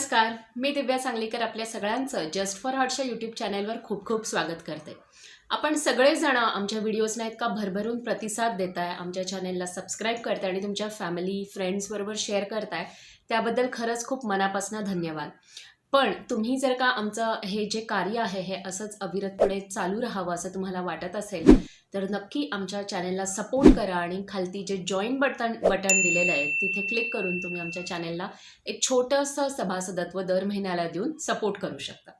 नमस्कार. मी दिव्या सांगलीकर आपल्या सगळ्यांचं जस्ट फॉर हार्टच्या यूट्यूब चॅनलवर खूप खूप स्वागत करते. आपण सगळेजण आमच्या व्हिडिओजना इतका भरभरून प्रतिसाद देताय आमच्या चॅनलला सबस्क्राईब करताय आणि तुमच्या फॅमिली फ्रेंड्सबरोबर शेअर करताय त्याबद्दल खरंच खूप मनापासून धन्यवाद. पण तुम्ही जर का आमचं हे जे कार्य आहे हे असंच अविरतपणे चालू राहावं असं तुम्हाला वाटत असेल तर नक्की आमच्या चॅनेलला सपोर्ट करा आणि खालती जे जॉईन बटन बटन दिलेलं आहे तिथे क्लिक करून तुम्ही आमच्या चॅनेलला एक छोटंसं सभासदत्व दर महिन्याला देऊन सपोर्ट करू शकता.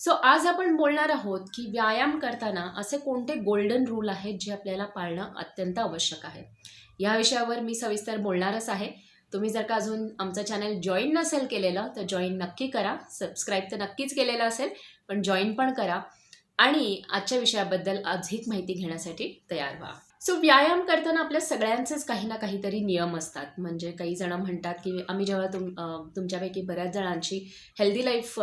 सो आज आपण बोलणार आहोत की व्यायाम करताना असे कोणते गोल्डन रूल आहेत जे आपल्याला पाळणं अत्यंत आवश्यक आहे. या विषयावर मी सविस्तर बोलणारच आहे. तुम्ही जर का अजून आमचं चॅनल जॉईन नसेल केलेलं तर जॉईन नक्की करा. सबस्क्राईब तर नक्कीच केलेलं असेल पण जॉईन पण करा. आणि आजच्या विषयाबद्दल अधिक माहिती घेण्यासाठी तयार व्हा. सो व्यायाम करताना आपल्या सगळ्यांचेच काही ना काहीतरी नियम असतात. म्हणजे काही जण म्हणतात की आम्ही जेव्हा तुम तुमच्यापैकी बऱ्याच जणांची हेल्दी लाईफ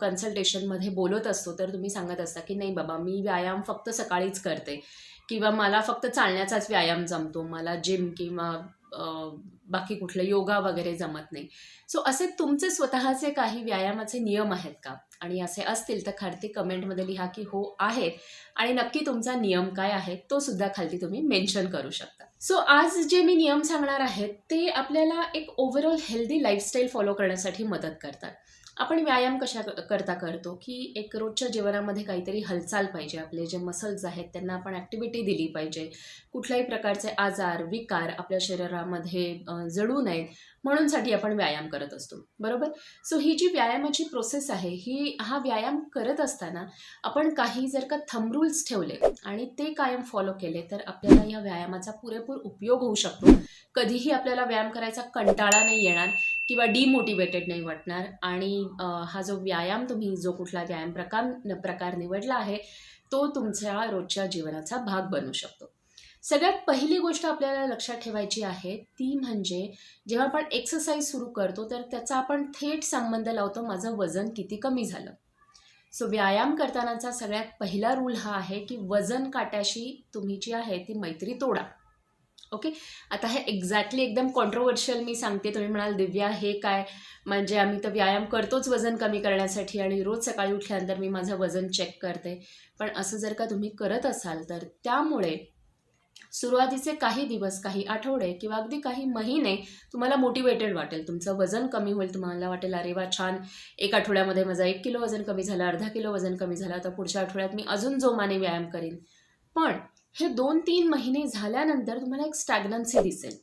कन्सल्टेशनमध्ये बोलत असतो तर तुम्ही सांगत असता की नाही बाबा मी व्यायाम फक्त सकाळीच करते. किंवा मला फक्त चालण्याचाच व्यायाम जमतो. मला जिम किंवा बाकी कुठलं योगा वगैरे जमत नाही. सो असे तुमचे स्वतःचे काही व्यायामाचे नियम आहेत का? आणि असे असतील तर खालती कमेंटमध्ये लिहा की हो आहेत. आणि नक्की तुमचा नियम काय आहे तो सुद्धा खालती तुम्ही मेन्शन करू शकता. सो आज जे मी नियम सांगणार आहेत ते आपल्याला एक ओव्हरऑल हेल्दी लाईफस्टाईल फॉलो करण्यासाठी मदत करतात. आपण व्यायाम कशा करता करतो? की एक रोजच्या जीवनामध्ये काहीतरी हालचाल पाहिजे आपले जे मसल्स आहेत त्यांना आपण ॲक्टिव्हिटी दिली पाहिजे. कुठल्याही प्रकारचे आजार विकार आपल्या शरीरामध्ये जडू नयेत म्हणूनसाठी आपण व्यायाम करत असतो. बरोबर? सो ही जी व्यायामाची प्रोसेस आहे ही हा व्यायाम करत असताना आपण काही जर का थंब रूल्स ठेवले आणि ते कायम फॉलो केले तर आपल्याला या व्यायामाचा पुरेपूर उपयोग होऊ शकतो. कधीही आपल्याला व्यायाम करायचा कंटाळा नाही येणार. किंवा डिमोटिवेटेड नाही वाटणार. आणि हा जो व्यायाम तुम्ही जो कुठला व्यायाम प्रकार प्रकार निवडला आहे तो तुमच्या रोजच्या जीवनाचा भाग बनू शकतो. सगळ्यात पहिली गोष्ट आपल्याला लक्षात ठेवायची आहे ती म्हणजे जेव्हा आपण एक्सरसाइज सुरू करतो तर त्याचा आपण थेट संबंध लावतो माझं वजन किती कमी झालं. सो व्यायाम करतानाचा सगळ्यात पहिला रूल हा आहे की वजन काट्याशी तुम्ही जी आहे ती मैत्री तोडा. ओके? आता हे एक्झॅक्टली एकदम कॉन्ट्रोवर्शियल मी सांगते. तुम्ही म्हणाल दिव्या हे काय? म्हणजे आम्ही तर व्यायाम करतोच वजन कमी करण्यासाठी आणि रोज सकाळी उठल्यानंतर मी माझं वजन चेक करते. पण असं जर का तुम्ही करत असाल तर त्यामुळे सुरुवातीचे काही दिवस काही आठवडे किंवा अगदी काही महिने तुम्हाला मोटिवेटेड वाटेल. तुमचं वजन कमी होईल तुम्हाला वाटेल अरे वा छान! एक आठवड्यामध्ये माझा एक किलो वजन कमी झालं अर्धा किलो वजन कमी झालं तर पुढच्या आठवड्यात मी अजून जोमाने व्यायाम करीन. पण हे दोन तीन महिने झाल्यानंतर तुम्हाला एक स्टॅग्नन्सी दिसेल.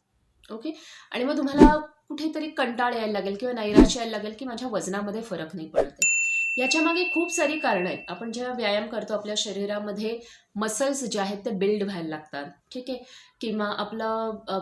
ओके आणि मग तुम्हाला कुठेतरी कंटाळ यायला लागेल किंवा नैराश्य यायला लागेल की माझ्या वजनामध्ये फरक नाही पडत आहे याच्या मागे खूप सारी कारणं आहेत. आपण जेव्हा व्यायाम करतो आपल्या शरीरामध्ये मसल्स जे आहेत ते बिल्ड व्हायला लागतात. ठीक आहे? किंवा आपला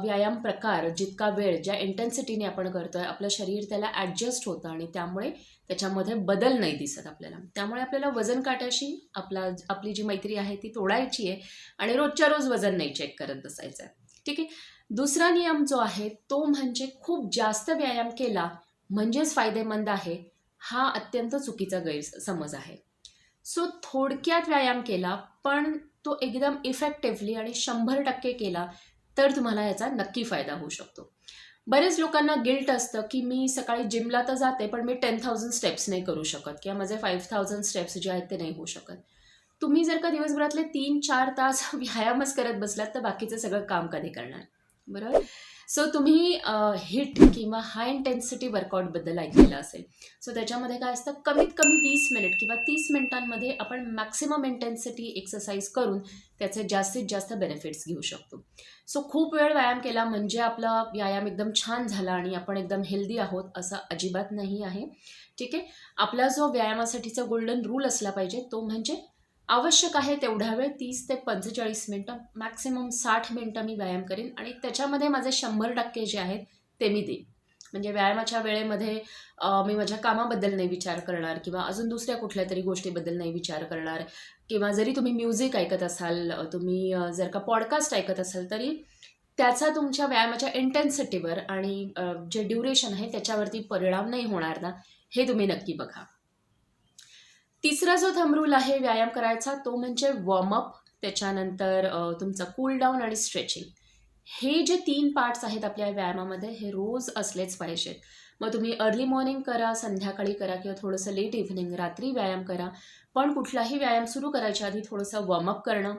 व्यायाम प्रकार जितका वेळ ज्या इंटेन्सिटीने आपण करतोय आपलं शरीर त्याला ॲडजस्ट होतं आणि त्यामुळे त्याच्यामध्ये बदल नाही दिसत आपल्याला. त्यामुळे आपल्याला वजन काट्याशी आपला आपली जी मैत्री आहे ती तोडायची आहे आणि रोजच्या रोज वजन नाही चेक करत बसायचं आहे. ठीक आहे? दुसरा नियम जो आहे तो म्हणजे खूप जास्त व्यायाम केला म्हणजेच फायदेमंद आहे हा अत्यंत चुकीचा गैरसमज आहे. सो थोडक्यात व्यायाम केला पण तो एकदम इफेक्टिव्हली आणि शंभर टक्के केला तर तुम्हाला याचा नक्की फायदा होऊ शकतो. बरेच लोकांना गिल्ट असतं की मी सकाळी जिमला तर जाते पण मी टेन थाउजंड स्टेप्स नाही करू शकत किंवा माझे फाईव्ह थाउजंड स्टेप्स जे आहेत ते नाही होऊ शकत. तुम्ही जर का दिवसभरातले तीन चार तास व्यायामच करत बसलात तर बाकीचं सगळं काम कधी करणार? बरोबर? सो तुम्ही हिट किंवा हाय इंटेन्सिटी वर्कआउटबद्दल ऐकलेलं असेल. सो त्याच्यामध्ये काय असतं? कमीत कमी वीस मिनिट किंवा तीस मिनिटांमध्ये आपण मॅक्सिमम इंटेन्सिटी एक्सरसाइज करून त्याचे जास्तीत जास्त बेनिफिट्स घेऊ शकतो. सो खूप वेळ व्यायाम केला म्हणजे आपला व्यायाम एकदम छान झाला आणि आपण एकदम हेल्दी आहोत असं अजिबात नाही आहे. ठीक आहे? आपला जो व्यायामासाठीचा गोल्डन रूल असला पाहिजे तो म्हणजे आवश्यक आहे तेवढा वेळ तीस ते पंचेचाळीस मिनटं मॅक्सिमम साठ मिनटं मी व्यायाम करेन आणि त्याच्यामध्ये माझे शंभर टक्के जे आहेत ते मी देईन. म्हणजे व्यायामाच्या वेळेमध्ये मी माझ्या कामाबद्दल नाही विचार करणार किंवा अजून दुसऱ्या कुठल्या तरी गोष्टीबद्दल नाही विचार करणार किंवा जरी तुम्ही म्युझिक ऐकत असाल तुम्ही जर का पॉडकास्ट ऐकत असाल तरी त्याचा तुमच्या व्यायामाच्या इंटेन्सिटीवर आणि जे ड्युरेशन आहे त्याच्यावरती परिणाम नाही होणार ना हे तुम्ही नक्की बघा. तिसरा जो थंबरूल आहे व्यायाम करायचा तो म्हणजे वॉर्मअप त्याच्यानंतर तुमचं कूल डाऊन आणि स्ट्रेचिंग हे जे तीन पार्ट्स आहेत आपल्या व्यायामामध्ये हे रोज असलेच पाहिजेत. मग तुम्ही अर्ली मॉर्निंग करा संध्याकाळी करा किंवा थोडंसं लेट इव्हनिंग रात्री व्यायाम करा. पण कुठलाही व्यायाम सुरू करायच्या आधी थोडंसं वॉर्मअप करणं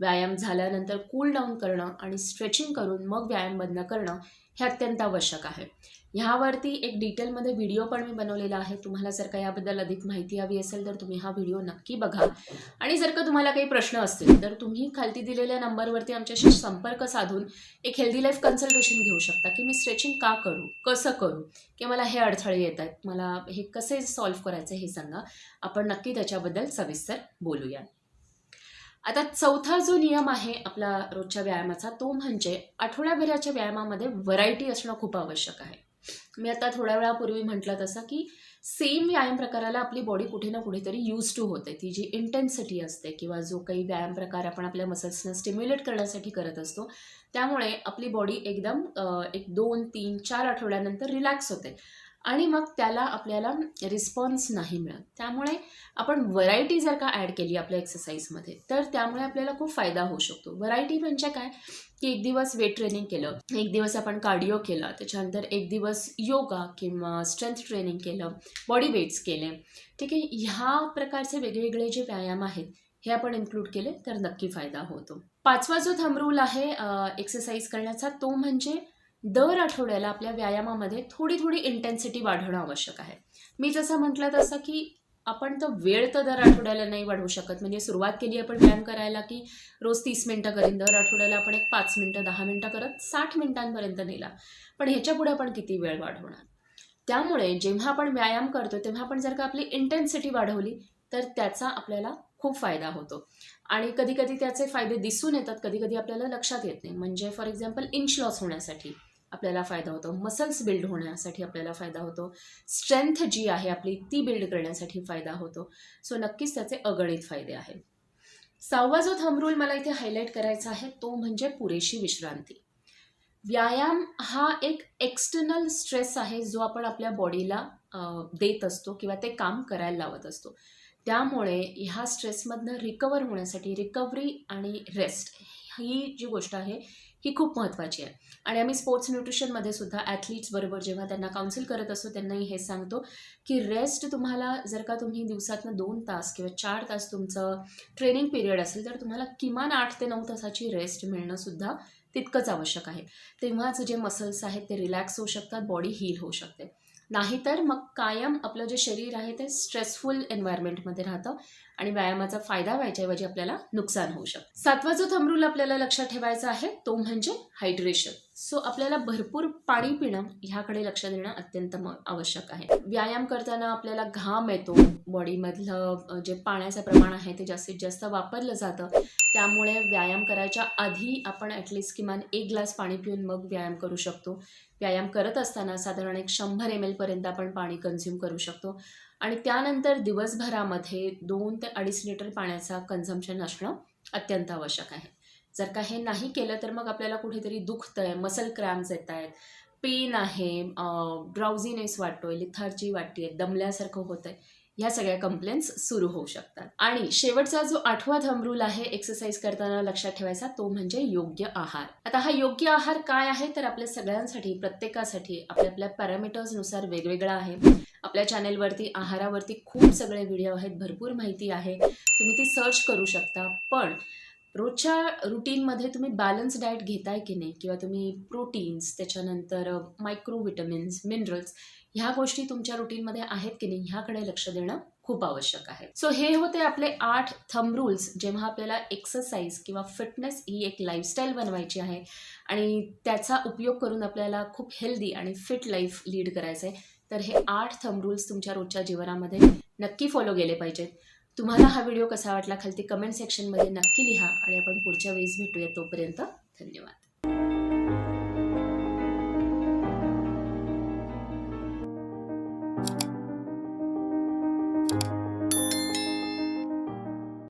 व्यायाम झाल्यानंतर कूल डाऊन करणं आणि स्ट्रेचिंग करून मग व्यायाम बंद करणं हे अत्यंत आवश्यक आहे. ह्यावरती एक डिटेलमध्ये व्हिडिओ पण मी बनवलेला आहे. तुम्हाला जर का याबद्दल अधिक माहिती हवी असेल तर तुम्ही हा व्हिडिओ नक्की बघा. आणि जर का तुम्हाला काही प्रश्न असतील तर तुम्ही खालती दिलेल्या नंबरवरती आमच्याशी संपर्क साधून एक हेल्दी लाईफ कन्सल्टेशन घेऊ शकता की मी स्ट्रेचिंग का करू कसं करू की मला हे अडथळे येत आहेत मला हे कसे सॉल्व्ह करायचं हे सांगा. आपण नक्की त्याच्याबद्दल सविस्तर बोलूया. आता चौथा जो नियम आहे आपला रोजच्या व्यायामाचा तो म्हणजे आठवड्याभराच्या व्यायामामध्ये व्हरायटी असणं खूप आवश्यक आहे. मी आता थोड्या वेळापूर्वी म्हटलं तसं की सेम व्यायाम प्रकाराला आपली बॉडी कुठे ना कुठेतरी यूज टू होते. ती जी इंटेन्सिटी असते किंवा जो काही व्यायाम प्रकार आपण आपल्या मसल्सना स्टिम्युलेट करण्यासाठी करत असतो त्यामुळे आपली बॉडी एकदम एक दोन तीन चार आठवड्यानंतर रिलॅक्स होते. आणि मग त्याला आपल्याला रिस्पॉन्स नाही मिळत. त्यामुळे आपण व्हरायटी जर का ॲड केली आपल्या एक्सरसाइजमध्ये तर त्यामुळे आपल्याला खूप फायदा होऊ शकतो. व्हरायटी म्हणजे काय? की एक दिवस वेट ट्रेनिंग केलं एक दिवस आपण कार्डिओ केला त्याच्यानंतर एक दिवस योगा किंवा स्ट्रेंथ ट्रेनिंग केलं बॉडी वेट्स केले. ठीक आहे? ह्या प्रकारचे वेगवेगळे जे व्यायाम आहेत हे आपण इन्क्लूड केले तर नक्की फायदा होतो. पाचवा जो थंब रूल आहे एक्सरसाइज करण्याचा तो म्हणजे दर आठवड्याला आपल्या व्यायामामध्ये थोडी थोडी इंटेन्सिटी वाढवणं आवश्यक आहे. मी जसं म्हटलं तसं की आपण तर वेळ तर दर आठवड्याला नाही वाढवू शकत. म्हणजे सुरुवात केली आपण व्यायाम करायला की रोज तीस मिनटं करीन दर आठवड्याला आपण एक पाच मिनटं दहा मिनटं करत साठ मिनिटांपर्यंत नेला. पण ह्याच्या पुढे आपण किती वेळ वाढवणार? त्यामुळे जेव्हा आपण व्यायाम करतो तेव्हा आपण जर का आपली इंटेन्सिटी वाढवली तर त्याचा आपल्याला खूप फायदा होतो. आणि कधी कधी त्याचे फायदे दिसून येतात कधी कधी आपल्याला लक्षात येत नाही. म्हणजे फॉर एक्झाम्पल इंच लॉस होण्यासाठी. आपल्याला फायदा होतो. मसल्स बिल्ड होण्यासाठी आपल्याला फायदा होतो. स्ट्रेंथ जी आहे आपली ती बिल्ड करण्यासाठी फायदा होतो. सो नक्कीच त्याचे अगणित फायदे आहेत. सहावा जो थंब मला इथे हायलाईट करायचा आहे तो म्हणजे पुरेशी विश्रांती. व्यायाम हा एक एक्सटर्नल स्ट्रेस आहे जो आपण आपल्या बॉडीला देत असतो किंवा ते काम करायला लावत असतो. त्यामुळे ह्या स्ट्रेसमधनं रिकवर होण्यासाठी रिकव्हरी आणि रेस्ट ही जी गोष्ट आहे ही खूप महत्त्वाची आहे. आणि आम्ही स्पोर्ट्स न्यूट्रिशनमध्ये सुद्धा ॲथलीट्सबरोबर जेव्हा त्यांना काउन्सिल करत असतो त्यांनाही हे सांगतो की रेस्ट तुम्हाला जर का तुम्ही दिवसातनं दोन तास किंवा चार तास तुमचं ट्रेनिंग पिरियड असेल तर तुम्हाला किमान आठ ते नऊ तासाची रेस्ट मिळणं सुद्धा तितकंच आवश्यक आहे. तेव्हाच जे मसल्स आहेत ते रिलॅक्स होऊ शकतात बॉडी हील होऊ शकते. नाहीतर मग कायम आपलं जे शरीर आहे ते स्ट्रेसफुल एन्व्हायरमेंटमध्ये राहतं आणि व्यायामाचा फायदा व्हायच्याऐवजी आपल्याला नुकसान होऊ शकतं. सातवा जो थमरूल आपल्याला लक्षात ठेवायचा आहे तो म्हणजे हायड्रेशन सो आपल्याला भरपूर पाणी पिणं ह्याकडे लक्ष देणं अत्यंत आवश्यक आहे. व्यायाम करताना आपल्याला घाम येतो. बॉडीमधलं जे पाण्याचं प्रमाण आहे ते जास्तीत जास्त वापरलं जातं. त्यामुळे व्यायाम करायच्या आधी आपण ॲटलिस्ट किमान एक ग्लास पाणी पिऊन मग व्यायाम करू शकतो. व्यायाम करत असताना साधारण एक शंभर एम एलपर्यंत आपण पाणी कन्झ्युम करू शकतो. आणि त्यानंतर दिवसभरामध्ये दोन ते अडीच लिटर पाण्याचा कन्झम्पशन असणं अत्यंत आवश्यक आहे. जर का हे नाही केलं तर मग आपल्याला कुठेतरी दुखतं आहे मसल क्रॅम्स येत आहेत. पेन आहे ड्राउझीनेस वाटतोय लिथार्जी वाटते दमल्यासारखं होतं आहे ह्या सगळ्या कंप्लेंट्स सुरू होऊ शकतात. आणि शेवटचा जो आठवा थंबरूल आहे एक्सरसाइज करताना लक्षात ठेवायचा तो म्हणजे योग्य आहार. आता हा योग्य आहार काय आहे तर आपल्या सगळ्यांसाठी प्रत्येकासाठी आपल्या आपल्या पॅरामीटर्सनुसार वेगवेगळा आहे. आपल्या चॅनेलवरती आहारावरती खूप सगळे व्हिडिओ आहेत भरपूर माहिती आहे. तुम्ही ती सर्च करू शकता. पण रोजच्या रुटीनमध्ये तुम्ही बॅलन्स डाएट घेताय की नाही? किंवा तुम्ही प्रोटीन्स त्याच्यानंतर मायक्रोविटमिन्स मिनरल्स ह्या गोष्टी तुमच्या रुटीनमध्ये आहेत की नाही? ह्याकडे लक्ष देणं खूप आवश्यक आहे. सो हे होते आपले आठ थंब रूल्स जेव्हा आपल्याला एक्सरसाइज किंवा फिटनेस ही एक लाईफस्टाईल बनवायची आहे. आणि त्याचा उपयोग करून आपल्याला खूप हेल्दी आणि फिट लाईफ लीड करायचं आहे तर हे आठ थंब रूल्स तुमच्या रोजच्या जीवनामध्ये नक्की फॉलो केले पाहिजेत. तुम्हाला हा व्हिडिओ कसा वाटला खालती कमेंट सेक्शनमध्ये नक्की लिहा आणि आपण पुढच्या वेळेस भेटूया तोपर्यंत धन्यवाद.